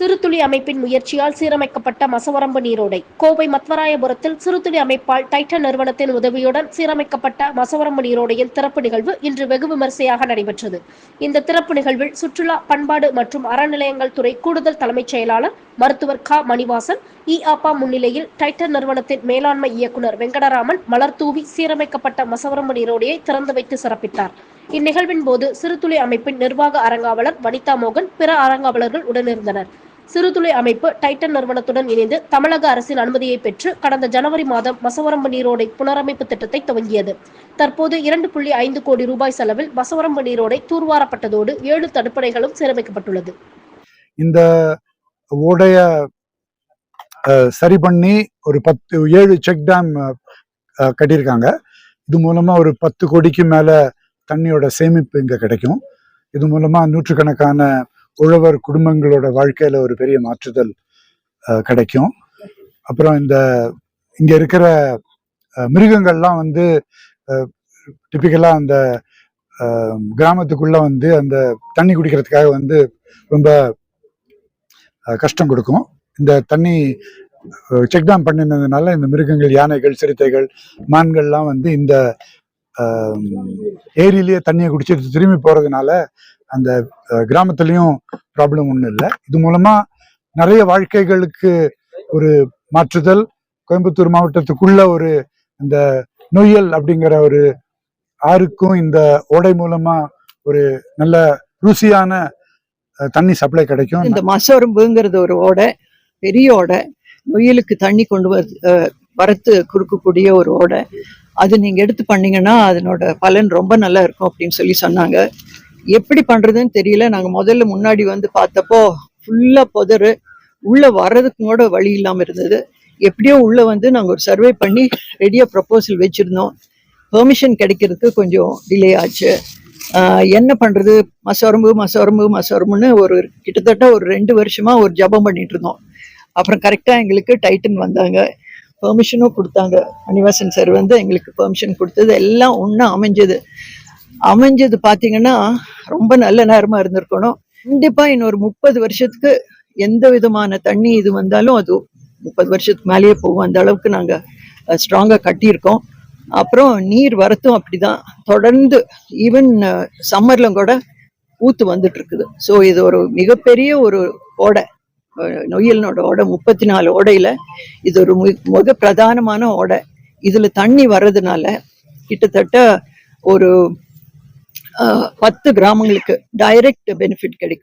சிறுதுளி அமைப்பின் முயற்சியால் சீரமைக்கப்பட்ட மசவரம்பு நீரோடை. கோவை மத்வராயபுரத்தில் சிறுதுளி அமைப்பால் டைட்டன் நிறுவனத்தின் உதவியுடன் சீரமைக்கப்பட்ட மசவரம்பு நீரோடையின் திறப்பு நிகழ்வு இன்று வெகு விமரிசையாக நடைபெற்றது. இந்த திறப்பு நிகழ்வில் சுற்றுலா பண்பாடு மற்றும் அறநிலையங்கள் துறை கூடுதல் தலைமைச் செயலாளர் மருத்துவர் க. மணிவாசன் இ. ஆப்பா முன்னிலையில் டைட்டன் நிறுவனத்தின் மேலாண்மை இயக்குநர் வெங்கடராமன் மலர் தூவி சீரமைக்கப்பட்ட மசவரம்பு நீரோடையை திறந்து வைத்து சிறப்பித்தார். இந்நிகழ்வின் போது சிறுதுளி அமைப்பின் நிர்வாக அரங்காவலர் வனிதா மோகன் பிற அரங்காவலர்கள் உடனிருந்தனர். சிறுதுளை அமைப்பு டைட்டன் நிறுவனத்துடன் இணைந்து தமிழக அரசின் அனுமதியை பெற்று கடந்த ஜனவரி மாதம் மசவரம்பு நீரோடை புனரமைப்பு திட்டத்தை துவங்கியது. தற்போது இரண்டு புள்ளி ஐந்து கோடி ரூபாய் செலவில் மசவரம்பு நீரோடை தூர்வாரப்பட்டதோடு ஏழு தடுப்பணைகளும் சீரமைக்கப்பட்டுள்ளது. இந்த ஓடைய அஹ், சரி பண்ணி ஒரு பத்து ஏழு செக் டேம் அஹ், கட்டியிருக்காங்க. இது மூலமா ஒரு பத்து கோடிக்கு மேல தண்ணியோட சேமிப்பு இங்க கிடைக்கும். இது மூலமா நூற்றுக்கணக்கான உழவர் குடும்பங்களோட வாழ்க்கையில ஒரு பெரிய மாற்றுதல் அஹ், கிடைக்கும். அப்புறம் இந்த இங்க இருக்கிற மிருகங்கள்லாம் வந்து டிப்பிக்கலா அந்த கிராமத்துக்குள்ள வந்து அந்த தண்ணி குடிக்கிறதுக்காக வந்து ரொம்ப கஷ்டம் கொடுக்கும். இந்த தண்ணி செக் டேம் பண்ணினதுனால இந்த மிருகங்கள் யானைகள் சிறுத்தைகள் மான்கள்லாம் வந்து இந்த ஏரியிலேயே தண்ணியை குடிச்சிட்டு திரும்பி போறதுனால அந்த கிராமத்துலேயும் ப்ராப்ளம் ஒன்றும் இல்லை. இது மூலமா நிறைய வாழ்க்கைகளுக்கு ஒரு மாற்றுதல் கோயம்புத்தூர் மாவட்டத்துக்குள்ள ஒரு இந்த நொய்யல் அப்படிங்கிற ஒரு ஆறுக்கும் இந்த ஓடை மூலமா ஒரு நல்ல ருசியான தண்ணி சப்ளை கிடைக்கும். இந்த மசோரம்புங்கிறது ஒரு ஓடை பெரிய ஓடை. நொய்யலுக்கு தண்ணி கொண்டு வர வரத்து கொடுக்கக்கூடிய ஒரு ஓடை. அது நீங்கள் எடுத்து பண்ணீங்கன்னா அதனோட பலன் ரொம்ப நல்லா இருக்கும் அப்படின்னு சொல்லி சொன்னாங்க. எப்படி பண்றதுன்னு தெரியல. நாங்க முதல்ல முன்னாடி வந்து பார்த்தப்போ ஃபுல்லா புதரு. உள்ள வர்றதுக்கு கூட வழி இல்லாம இருந்தது. எப்படியோ உள்ள வந்து நாங்க ஒரு சர்வே பண்ணி ரெடியா ப்ரப்போசல் வச்சிருந்தோம். பெர்மிஷன் கிடைக்கிறதுக்கு கொஞ்சம் டிலே ஆச்சு. என்ன பண்றது? மசோரம்பு மசோரம்பு மசோரம்புன்னு ஒரு கிட்டத்தட்ட ஒரு ரெண்டு வருஷமா ஒரு ஜபம் பண்ணிட்டு இருந்தோம். அப்புறம் கரெக்டா எங்களுக்கு டைட்டன் வந்தாங்க. பெர்மிஷனும் கொடுத்தாங்க. அனிவாசன் சார் வந்து எங்களுக்கு பெர்மிஷன் கொடுத்தது. எல்லாம் ஒன்றா அமைஞ்சது. அமைஞ்சது பார்த்தீங்கன்னா ரொம்ப நல்ல நேரமா இருந்திருக்கணும். கண்டிப்பா இன்னொரு முப்பது வருஷத்துக்கு எந்த விதமான தண்ணி இது வந்தாலும் அது முப்பது வருஷத்துக்கு மேலேயே போகும். அந்த அளவுக்கு நாங்கள் ஸ்ட்ராங்காக கட்டியிருக்கோம். அப்புறம் நீர் வரத்தும் அப்படிதான். தொடர்ந்து ஈவன் சம்மர்ல கூட ஊத்து வந்துட்டு இருக்குது ஸோ இது ஒரு மிகப்பெரிய ஒரு ஓடை நொய்யலினோட ஓடை முப்பத்தி நாலு ஓடையில இது ஒரு மிக பிரதானமான ஓடை. இதுல தண்ணி வர்றதுனால கிட்டத்தட்ட ஒரு பத்து கிராமங்களுக்கு டைரக்ட் பெனிஃபிட் கிடைக்கும்.